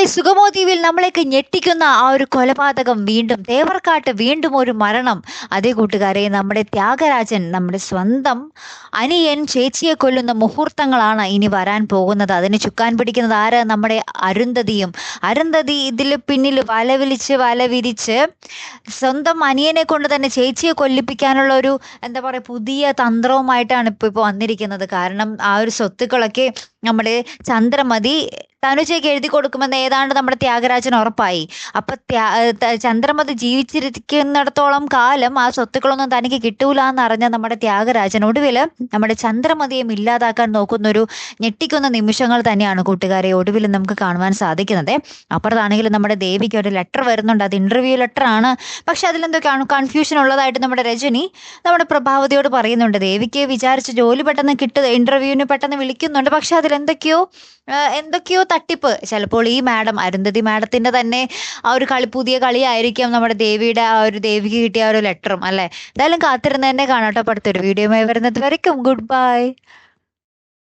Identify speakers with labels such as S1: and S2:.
S1: Guys സുഗമോ ദ്വീപിൽ ഞെട്ടിക്കുന്ന ആ ഒരു കൊലപാതകം വീണ്ടും തേവർക്കാട്ട് വീണ്ടും ഒരു മരണം. അതേ കൂട്ടുകാരെ നമ്മുടെ ത്യാഗരാജൻ നമ്മുടെ സ്വന്തം അനിയൻ ചേച്ചിയെ കൊല്ലുന്ന മുഹൂർത്തങ്ങളാണ് ഇനി വരാൻ പോകുന്നത്. അതിന് ചുക്കാൻ പിടിക്കുന്നത് ആര്? നമ്മുടെ അരുന്ധതിയും. അരുന്ധതി ഇതിൽ പിന്നിൽ വലവിളിച്ച് വലവിരിച്ച് സ്വന്തം അനിയനെ കൊണ്ട് തന്നെ ചേച്ചിയെ കൊല്ലിപ്പിക്കാനുള്ള ഒരു എന്താ പറയുക പുതിയ തന്ത്രവുമായിട്ടാണ് ഇപ്പോൾ ഇപ്പോൾ വന്നിരിക്കുന്നത്. കാരണം ആ ഒരു സ്വത്തുക്കളൊക്കെ നമ്മുടെ ചന്ദ്രമതി തനുജയ്ക്ക് എഴുതി കൊടുക്കുമെന്ന് ഏതാണ്ട് നമ്മുടെ ത്യാഗരാജൻ ഉറപ്പായി. അപ്പൊ ചന്ദ്രമതി ജീവിച്ചിരിക്കുന്നിടത്തോളം കാലം ആ സ്വത്തുക്കളൊന്നും തനിക്ക് കിട്ടൂല എന്നറിഞ്ഞ നമ്മുടെ ത്യാഗരാജൻ ഒടുവിൽ നമ്മുടെ ചന്ദ്രമതിയെ ഇല്ലാതാക്കാൻ നോക്കുന്ന ഒരു ഞെട്ടിക്കുന്ന നിമിഷങ്ങൾ തന്നെയാണ് കൂട്ടുകാരെ ഒടുവിൽ നമുക്ക് കാണുവാൻ സാധിക്കുന്നത്. അപ്പുറത്താണെങ്കിൽ നമ്മുടെ ദേവിക്ക് ഒരു ലെറ്റർ വരുന്നുണ്ട്. അത് ഇന്റർവ്യൂ ലെറ്റർ ആണ്. പക്ഷെ അതിലെന്തൊക്കെയാണ് കൺഫ്യൂഷൻ ഉള്ളതായിട്ട് നമ്മുടെ രജനി നമ്മുടെ പ്രഭാവതിയോട് പറയുന്നുണ്ട്. ദേവിക്ക് വിചാരിച്ച് ജോലി പെട്ടെന്ന് കിട്ടുക ഇന്റർവ്യൂവിന് പെട്ടെന്ന് വിളിക്കുന്നുണ്ട്. പക്ഷെ അതിലെന്തൊക്കെയോ എന്തൊക്കെയോ തട്ടിപ്പ്. ചിലപ്പോൾ ഈ മാഡം അരുന്ധതി മാഡത്തിന്റെ തന്നെ ആ ഒരു കളി പുതിയ കളിയായിരിക്കാം നമ്മുടെ ദേവിയുടെ ആ ഒരു ദേവിക്ക് കിട്ടിയ ആ ഒരു ലെറ്ററും അല്ലേ? എന്തായാലും കാത്തിരുന്ന് തന്നെ കാണാട്ടോ അടുത്തൊരു വീഡിയോയുമായി വരുന്നത് വരയ്ക്കും. Good bye